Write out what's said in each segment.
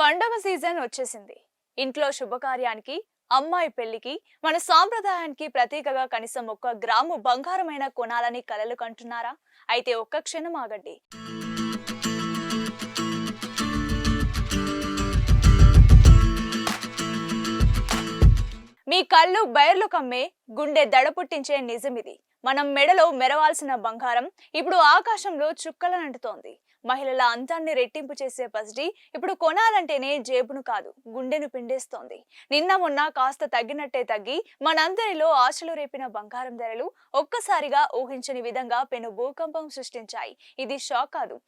పండగ సీజన్ వచ్చేసింది. ఇంట్లో శుభకార్యానికి అమ్మాయి పెళ్ళికి మన సాంప్రదాయానికి ప్రతీకగా కనీసం ఒక్క గ్రాము బంగారమైన కొనాలని కలలు కంటున్నారా? అయితే ఒక్క క్షణం ఆగండి. మీ కళ్ళు బయర్లు కమ్మే గుండె దడ పుట్టించే నిజమిది మనం మెడలో మెరవాల్సిన బంగారం ఇప్పుడు ఆకాశంలో చుక్కలనంటుతోంది మహిళల అంతాన్ని రెట్టింపు చేసే పసిడి ఇప్పుడు కొనాలంటేనే జేబును కాదు గుండెను పిండేస్తోంది. నిన్న మొన్న కాస్త తగ్గినట్టే తగ్గి మనందరిలో ఆశలు రేపిన బంగారం ధరలు ఒక్కసారిగా ఊహించని విధంగా పెను భూకంపం సృష్టించాయి. ఇది షాక్ కాదు.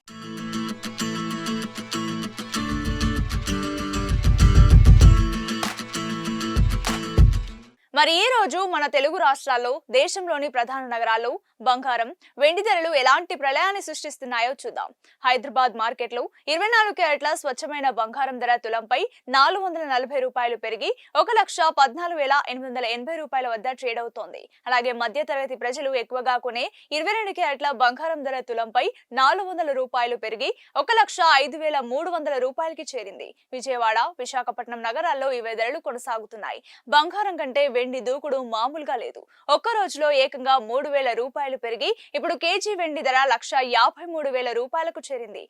మరి ఈ రోజు మన తెలుగు రాష్ట్రాల్లో దేశంలోని ప్రధాన నగరాల్లో బంగారం వెండి ధరలు ఎలాంటి ప్రళయాన్ని సృష్టిస్తున్నాయో చూద్దాం. హైదరాబాద్ మార్కెట్లో ఇరవై నాలుగు క్యారెట్ల స్వచ్ఛమైన బంగారం ధర తులంపై నాలుగు వందల నలభై రూపాయలు పెరిగి ఒక లక్ష పద్నాలుగు వేల ఎనిమిది వందల ఎనభై రూపాయల వద్ద ట్రేడ్ అవుతోంది. అలాగే మధ్య తరగతి ప్రజలు ఎక్కువగా కొనే ఇరవై రెండు క్యారెట్ల బంగారం ధర తులంపై నాలుగు వందల రూపాయలు పెరిగి ఒక లక్ష ఐదు వేల మూడు వందల రూపాయలకి చేరింది. విజయవాడ విశాఖపట్నం నగరాల్లో ఇవే ధరలు కొనసాగుతున్నాయి. బంగారం కంటే వెండి దూకుడు మామూలుగా లేదు. ఒక్క రోజులో ఏకంగా మూడు వేల రూపాయలు పెరిగి ఇప్పుడు కేజీ వెండి ధర లక్ష యాభై మూడు వేల రూపాయలకు చేరింది.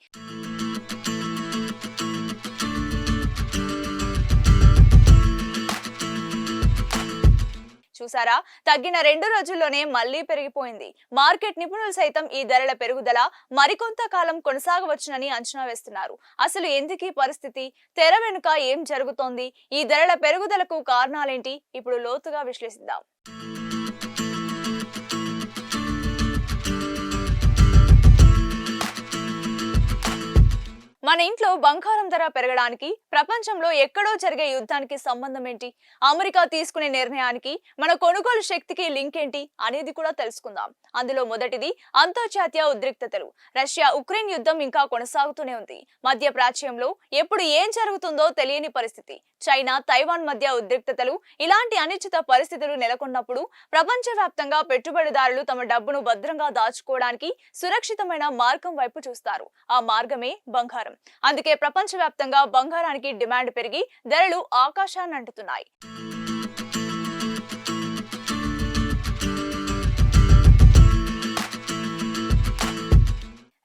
చూసారా? తగ్గిన రెండు రోజుల్లోనే మళ్ళీ పెరిగిపోయింది. మార్కెట్ నిపుణులు సైతం ఈ ధరల పెరుగుదల మరికొంత కాలం కొనసాగవచ్చునని అంచనా వేస్తున్నారు. అసలు ఎందుకు ఈ పరిస్థితి? తెర వెనుక ఏం జరుగుతోంది? ఈ ధరల పెరుగుదలకు కారణాలేంటి? ఇప్పుడు లోతుగా విశ్లేషిద్దాం. మన ఇంట్లో బంగారం ధర పెరగడానికి ప్రపంచంలో ఎక్కడో జరిగే యుద్ధానికి సంబంధం ఏంటి? అమెరికా తీసుకునే నిర్ణయానికి మన కొనుగోలు శక్తికి లింక్ ఏంటి? అనేది కూడా తెలుసుకుందాం. అందులో మొదటిది అంతర్జాతీయ ఉద్రిక్తతలు. రష్యా ఉక్రెయిన్ యుద్ధం ఇంకా కొనసాగుతూనే ఉంది. మధ్య ప్రాచ్యంలో ఎప్పుడు ఏం జరుగుతుందో తెలియని పరిస్థితి. చైనా తైవాన్ మధ్య ఉద్రిక్తతలు ఇలాంటి అనిశ్చిత పరిస్థితులు నెలకొన్నప్పుడు ప్రపంచవ్యాప్తంగా పెట్టుబడిదారులు తమ డబ్బును భద్రంగా దాచుకోవడానికి సురక్షితమైన మార్గం వైపు చూస్తారు. ఆ మార్గమే బంగారం. అందుకే ప్రపంచవ్యాప్తంగా బంగారానికి డిమాండ్ పెరిగి ధరలు ఆకాశాన్ని అంటుతున్నాయి.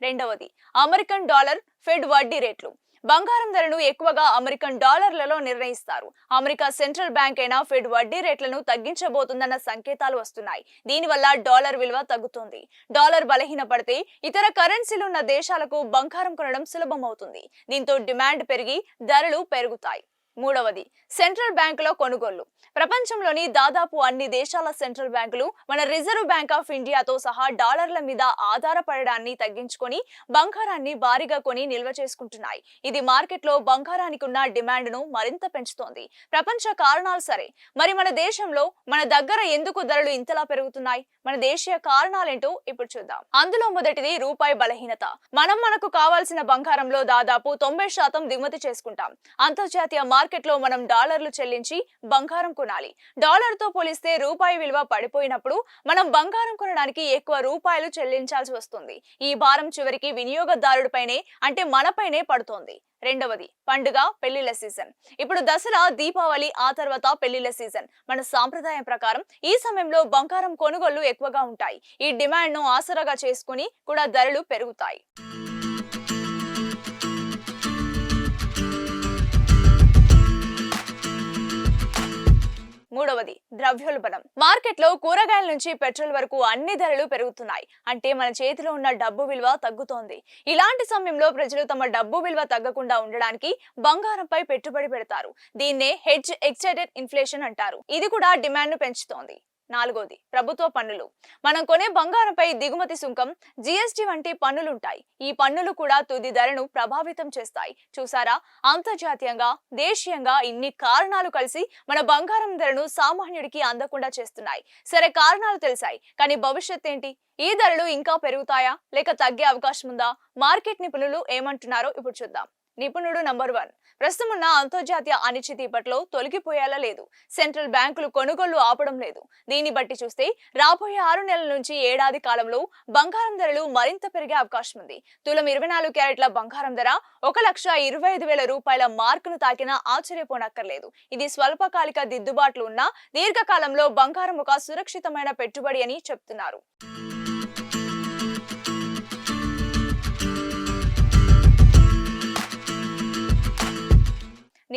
రెండవది అమెరికన్ డాలర్ ఫెడ్ వడ్డీ రేట్లు. బంగారం ధరను ఎక్కువగా అమెరికన్ డాలర్లలో నిర్ణయిస్తారు. అమెరికా సెంట్రల్ బ్యాంక్ అయిన ఫెడ్ వడ్డీ రేట్లను తగ్గించబోతుందన్న సంకేతాలు వస్తున్నాయి. దీనివల్ల డాలర్ విలువ తగ్గుతుంది. డాలర్ బలహీనపడితే ఇతర కరెన్సీలు ఉన్న దేశాలకు బంగారం కొనడం సులభం అవుతుంది దీంతో డిమాండ్ పెరిగి ధరలు పెరుగుతాయి. మూడవది సెంట్రల్ బ్యాంకులో కొనుగోళ్ళు. ప్రపంచంలోని దాదాపు అన్ని దేశాల సెంట్రల్ బ్యాంకులు మన రిజర్వ్ బ్యాంక్ ఆఫ్ ఇండియాతో సహా డాలర్ల మీద ఆధారపడడాన్ని తగ్గించుకొని బంగారాన్ని భారీగా కొని నిల్వ చేసుకుంటున్నాయి. ఇది మార్కెట్లో బంగారానికి ఉన్న డిమాండ్ను మరింత పెంచుతోంది. ప్రపంచ కారణాలు సరే. మరి మన దేశంలో మన దగ్గర ఎందుకు ధరలు ఇంతలా పెరుగుతున్నాయి? మన దేశీయ కారణాలేంటో ఇప్పుడు చూద్దాం. అందులో మొదటిది రూపాయి బలహీనత. మనం మనకు కావాల్సిన బంగారంలో దాదాపు తొంభై శాతం దిగుమతి చేసుకుంటాం. అంతర్జాతీయ మార్కెట్లో మనం డాలర్లు చెల్లించి బంగారం కొనాలి. డాలర్తో పోలిస్తే రూపాయి విలువ పడిపోయినప్పుడు మనం బంగారం కొనడానికి ఎక్కువ రూపాయలు చెల్లించాల్సి వస్తుంది. ఈ భారం చివరికి వినియోగదారుడిపైనే అంటే మనపైనే పడుతోంది. రెండవది పండుగ పెళ్ళిళ్ళ సీజన్. ఇప్పుడు దసరా దీపావళి ఆ తర్వాత పెళ్ళిళ్ళ సీజన్. మన సాంప్రదాయం ప్రకారం ఈ సమయంలో బంగారం కొనుగోళ్ళు ఎక్కువగా ఉంటాయి. ఈ డిమాండ్ను ఆసరాగా చేసుకుని కూడా ధరలు పెరుగుతాయి. ద్రవ్యోల్బణం. మార్కెట్లో కూరగాయల నుంచి పెట్రోల్ వరకు అన్ని ధరలు పెరుగుతున్నాయి. అంటే మన చేతిలో ఉన్న డబ్బు విలువ తగ్గుతోంది. ఇలాంటి సమయంలో ప్రజలు తమ డబ్బు విలువ తగ్గకుండా ఉండడానికి బంగారంపై పెట్టుబడి పెడతారు. దీన్నే హెడ్జ్ ఎక్సైటెడ్ ఇన్ఫ్లేషన్ అంటారు. ఇది కూడా డిమాండ్ను పెంచుతోంది. నాలుగోది ప్రభుత్వ పన్నులు. మనం కొనే బంగారంపై దిగుమతి సుంకం జిఎస్టి వంటి పన్నులుంటాయి. ఈ పన్నులు కూడా తుది ధరను ప్రభావితం చేస్తాయి. చూసారా? అంతర్జాతీయంగా దేశీయంగా ఇన్ని కారణాలు కలిసి మన బంగారం ధరను సామాన్యుడికి అందకుండా చేస్తున్నాయి. సరే కారణాలు తెలిసాయి. కానీ భవిష్యత్ ఏంటి ఈ ధరలు ఇంకా పెరుగుతాయా? లేక తగ్గే అవకాశం ఉందా మార్కెట్ నిపుణులు ఏమంటున్నారో ఇప్పుడు చూద్దాం. నిపుణుడు నంబర్ వన్. ప్రస్తుతం ఉన్న అంతర్జాతీయ అనిశ్చితి ఇప్పట్లో తొలగిపోయేలా లేదు. సెంట్రల్ బ్యాంకులు కొనుగోళ్ళు ఆపడం లేదు. దీన్ని బట్టి చూస్తే రాబోయే ఆరు నెలల నుంచి ఏడాది కాలంలో బంగారం ధరలు మరింత పెరిగే అవకాశం ఉంది. తులం ఇరవై నాలుగు క్యారెట్ల బంగారం ధర ఒక లక్ష ఇరవై ఐదు వేల రూపాయల మార్కును తాకినా ఆశ్చర్యపోనక్కర్లేదు. ఇది స్వల్పకాలిక దిద్దుబాట్లు ఉన్న దీర్ఘకాలంలో బంగారం ఒక సురక్షితమైన పెట్టుబడి అని చెప్తున్నారు.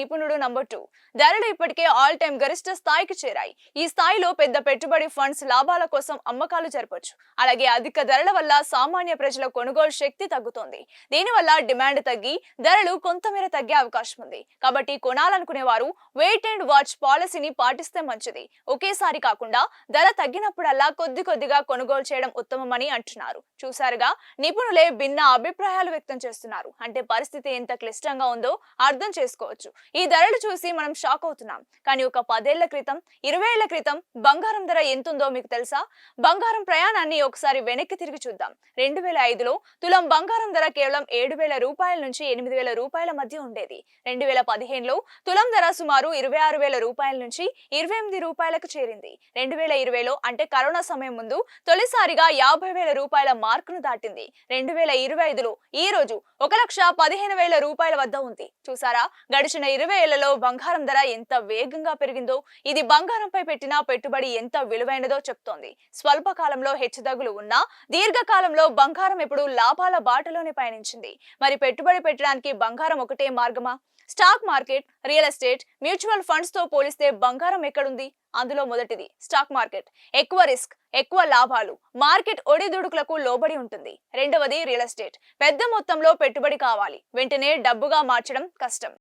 నిపుణుడు నంబర్ టూ. ధరలు ఇప్పటికే ఆల్ టైమ్ గరిష్ట స్థాయికి చేరాయి. ఈ స్థాయిలో పెద్ద పెట్టుబడి ఫండ్స్ లాభాల కోసం అమ్మకాలు జరపొచ్చు. అలాగే అధిక ధరల వల్ల సామాన్య ప్రజల కొనుగోలు శక్తి తగ్గుతోంది. దీనివల్ల డిమాండ్ తగ్గి ధరలు కొంతమేర తగ్గే అవకాశం ఉంది. కాబట్టి కొనాలనుకునే వారు వెయిట్ అండ్ వాచ్ పాలసీని పాటిస్తే మంచిది. ఒకేసారి కాకుండా ధర తగ్గినప్పుడల్లా కొద్ది కొద్దిగా కొనుగోలు చేయడం ఉత్తమమని అంటున్నారు. చూసారుగా నిపుణులే భిన్న అభిప్రాయాలు వ్యక్తం చేస్తున్నారు. అంటే పరిస్థితి ఎంత క్లిష్టంగా ఉందో అర్థం చేసుకోవచ్చు. ఈ ధరలు చూసి మనం షాక్ అవుతున్నాం. కానీ ఒక పదేళ్ళ క్రితం ఇరవై ఏళ్ళ క్రితం బంగారం ధర ఎంతుందో మీకు తెలుసా? బంగారం ప్రయాణాన్ని ఒకసారి వెనక్కి తిరిగి చూద్దాం. రెండు వేల ఐదులో తులం బంగారం ధర కేవలం ఏడు వేల రూపాయల నుంచి ఎనిమిది వేల రూపాయల మధ్య ఉండేది. రెండు వేల పదిహేనులో తులం ధర సుమారు ఇరవై ఆరు వేల రూపాయల నుంచి ఇరవై ఎనిమిది రూపాయలకు చేరింది. రెండు వేల ఇరవైలో అంటే కరోనా సమయం ముందు తొలిసారిగా యాభై వేల రూపాయల మార్కును దాటింది. రెండు వేల ఇరవై ఐదులో ఈ రోజు ఒక లక్ష పదిహేను వేల రూపాయల వద్ద ఉంది. చూసారా? గడిచిన ఇరవై ఏళ్ళలో బంగారం ధర ఎంత వేగంగా పెరిగిందో ఇది బంగారంపై పెట్టిన పెట్టుబడి ఎంత విలువైనదో చెప్తోంది. స్వల్పకాలంలో హెచ్చుతగులు హెచ్చుతగ్గులు ఉన్నా దీర్ఘకాలంలో బంగారం ఎప్పుడు లాభాల బాటలోనే పయనించింది. మరి పెట్టుబడి పెట్టడానికి బంగారం ఒకటే మార్గమా? Stock market real estate mutual ఫండ్స్తో పోలిస్తే బంగారం ఎక్కడుంది? అందులో మొదటిది స్టాక్ మార్కెట్. ఎక్కువ రిస్క్ ఎక్కువ లాభాలు మార్కెట్ ఒడిదుడుకులకు లోబడి ఉంటుంది. రెండవది రియల్ ఎస్టేట్. పెద్ద మొత్తంలో పెట్టుబడి కావాలి. వెంటనే డబ్బుగా మార్చడం కష్టం.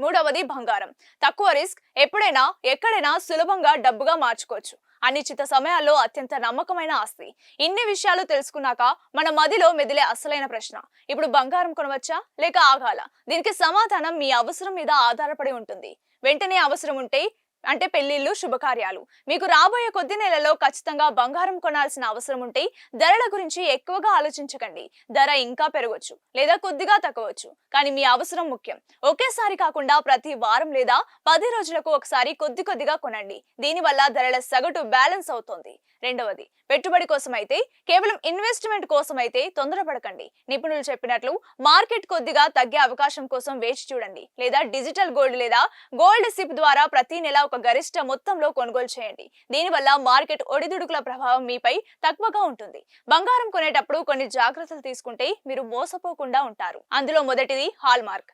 మూడవది బంగారం. తక్కువ రిస్క్ ఎప్పుడైనా ఎక్కడైనా సులభంగా డబ్బుగా మార్చుకోవచ్చు. అనిశ్చిత సమయాల్లో అత్యంత నమ్మకమైన ఆస్తి. ఇన్ని విషయాలు తెలుసుకున్నాక మన మదిలో మెదిలే అసలైన ప్రశ్న. ఇప్పుడు బంగారం కొనవచ్చా? లేక ఆగాల? దీనికి సమాధానం మీ అవసరం మీద ఆధారపడి ఉంటుంది. వెంటనే అవసరం ఉంటే అంటే పెళ్ళిళ్ళు శుభకార్యాలు. మీకు రాబోయే కొద్ది నెలలో ఖచ్చితంగా బంగారం కొనాల్సిన అవసరం ఉంటే ధరల గురించి ఎక్కువగా ఆలోచించకండి. ధర ఇంకా పెరగవచ్చు లేదా కొద్దిగా తగ్గవచ్చు కానీ మీ అవసరం ముఖ్యం. ఒకేసారి కాకుండా ప్రతి వారం లేదా పది రోజులకు ఒకసారి కొద్ది కొద్దిగా కొనండి. దీనివల్ల ధరల సగటు బ్యాలెన్స్ అవుతుంది. రెండవది పెట్టుబడి కోసం అయితే కేవలం ఇన్వెస్ట్మెంట్ కోసం అయితే తొందరపడకండి. నిపుణులు చెప్పినట్లు మార్కెట్ కొద్దిగా తగ్గే అవకాశం కోసం వేచి చూడండి. లేదా డిజిటల్ గోల్డ్ లేదా గోల్డ్ సిప్ ద్వారా ప్రతి నెల ఒక గరిష్ట మొత్తంలో కొనుగోలు చేయండి. దీనివల్ల మార్కెట్ ఒడిదుడుకుల ప్రభావం మీపై తక్కువగా ఉంటుంది. బంగారం కొనేటప్పుడు కొన్ని జాగ్రత్తలు తీసుకుంటే మీరు మోసపోకుండా ఉంటారు. అందులో మొదటిది హాల్ మార్క్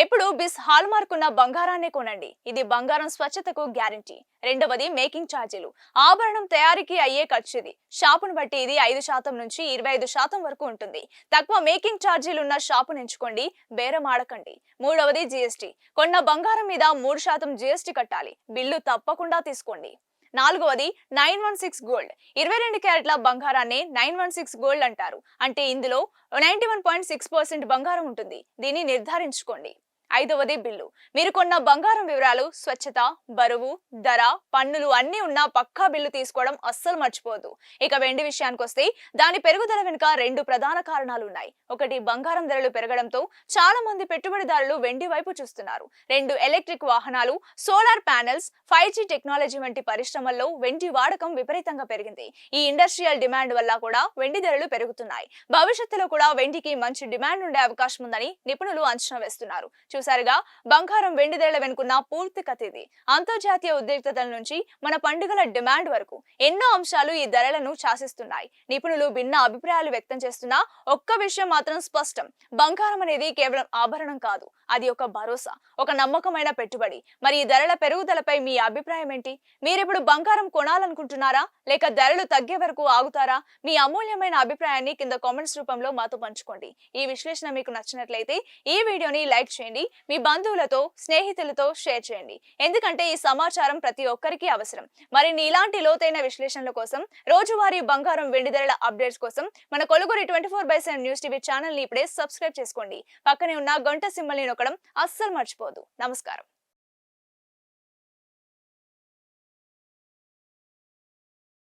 ఎప్పుడు బిస్ హాల్ మార్క్ ఉన్న బంగారాన్ని కొనండి. ఇది బంగారం స్వచ్ఛతకు గ్యారంటీ. రెండవది మేకింగ్ ఛార్జీలు. ఆభరణం తయారీకి అయ్యే ఖర్చు ఇది షాపును బట్టి ఇది ఐదు శాతం నుంచి ఇరవై ఐదు శాతం వరకు ఉంటుంది. తక్కువ మేకింగ్ ఛార్జీలు ఉన్న షాపును ఎంచుకోండి. బేరం ఆడకండి. మూడవది జిఎస్టీ. కొన్న బంగారం మీద మూడు శాతం జిఎస్టీ కట్టాలి. బిల్లు తప్పకుండా తీసుకోండి. నాలుగవది నైన్ వన్ సిక్స్ గోల్డ్. ఇరవై రెండు క్యారెట్ల బంగారాన్ని నైన్ వన్ సిక్స్ గోల్డ్ అంటారు. అంటే ఇందులో ninety one point six percent బంగారం ఉంటుంది. దీన్ని నిర్ధారించుకోండి. ఐదవది బిల్లు. మీరు కొన్న బంగారం వివరాలు స్వచ్ఛత బరువు ధర పన్నులు అన్ని ఉన్న పక్కా బిల్లు తీసుకోవడం అస్సలు మర్చిపోదు ఇక వెండి విషయానికి వస్తే దాని పెరుగుదల వెనుక రెండు ప్రధాన కారణాలు ఉన్నాయి ఒకటి బంగారం ధరలు పెరగడంతో చాలా మంది పెట్టుబడిదారులు వెండి వైపు చూస్తున్నారు. రెండు ఎలక్ట్రిక్ వాహనాలు solar panels five G technology వంటి పరిశ్రమల్లో వెండి వాడకం విపరీతంగా పెరిగింది. ఈ ఇండస్ట్రియల్ డిమాండ్ వల్ల కూడా వెండి ధరలు పెరుగుతున్నాయి. భవిష్యత్తులో కూడా వెండికి మంచి డిమాండ్ ఉండే అవకాశం ఉందని నిపుణులు అంచనా వేస్తున్నారు. చూసారుగా బంగారం వెండి ధరల వెనుకున్న పూర్తి కథ ఇది అంతర్జాతీయ ఉద్రిక్తతల నుంచి మన పండుగల డిమాండ్ వరకు ఎన్నో అంశాలు ఈ ధరలను శాసిస్తున్నాయి. నిపుణులు భిన్న అభిప్రాయాలు వ్యక్తం చేస్తున్నా ఒక్క విషయం మాత్రం స్పష్టం. బంగారం అనేది కేవలం ఆభరణం కాదు అది ఒక భరోసా ఒక నమ్మకమైన పెట్టుబడి. మరి ఈ ధరల పెరుగుదలపై మీ అభిప్రాయం ఏంటి? మీరిప్పుడు బంగారం కొనాలనుకుంటున్నారా? లేక ధరలు తగ్గే వరకు ఆగుతారా? మీ అమూల్యమైన అభిప్రాయాన్ని కింద కామెంట్స్ రూపంలో మాతో పంచుకోండి. ఈ విశ్లేషణ మీకు నచ్చినట్లయితే ఈ వీడియోని లైక్ చేయండి మీ బంధువులతో స్నేహితులతో షేర్ చేయండి. ఎందుకంటే ఈ సమాచారం ప్రతి ఒక్కరికి అవసరం. మరిన్ని ఇలాంటి లోతైన విశ్లేషణల కోసం రోజువారీ బంగారం వెండి ధరల అప్డేట్స్ కోసం మన కొలుగురి twenty four by seven news TV ఛానల్ని ఇప్పుడే సబ్స్క్రైబ్ చేసుకోండి. పక్కనే ఉన్న గంట సింబల్ని నొక్కడం అస్సలు మర్చిపోదు నమస్కారం.